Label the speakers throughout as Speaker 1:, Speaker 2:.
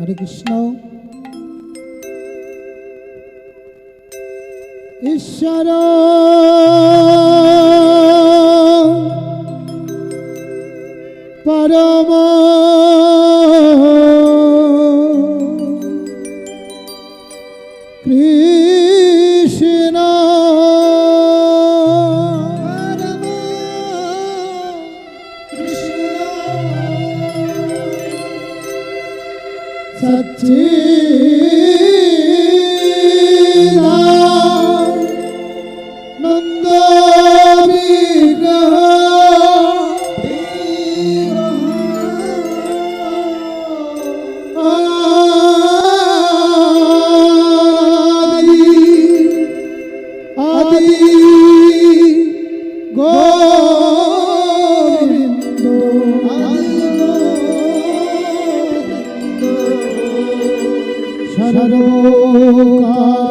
Speaker 1: হরে কৃষ্ণ। ঈশ্বর। পরম। কৃষ্ণ सच्ची সর্বকারণ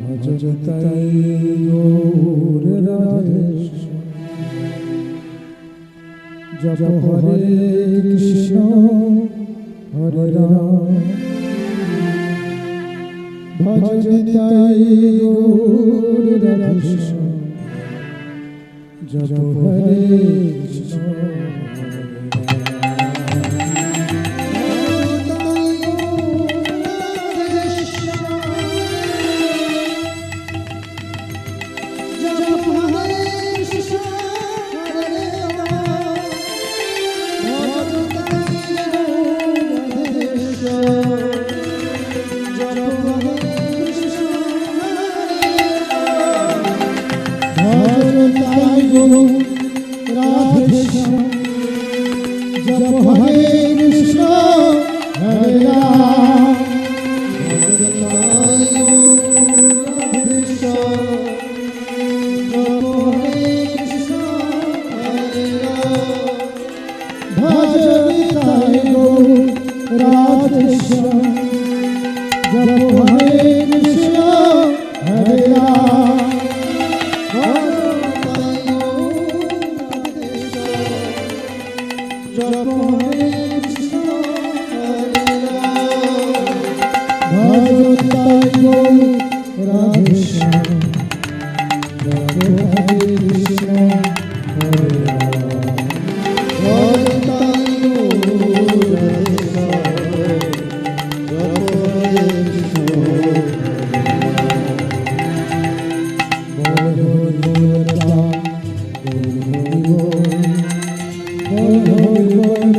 Speaker 1: ভজতাই গৌর রাধেশ জপ হরে কৃষ্ণ হরে রাম ভজতাই গৌর রাধেশ জপ হরে কৃষ্ণ। গৌর রাধেশ জপ হরে কৃষ্ণ হরে রাম। ভজতাই গৌর রাধেশ হরি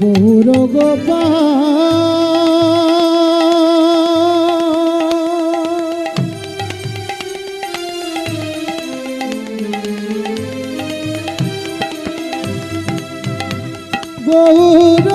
Speaker 1: গৌর গৌর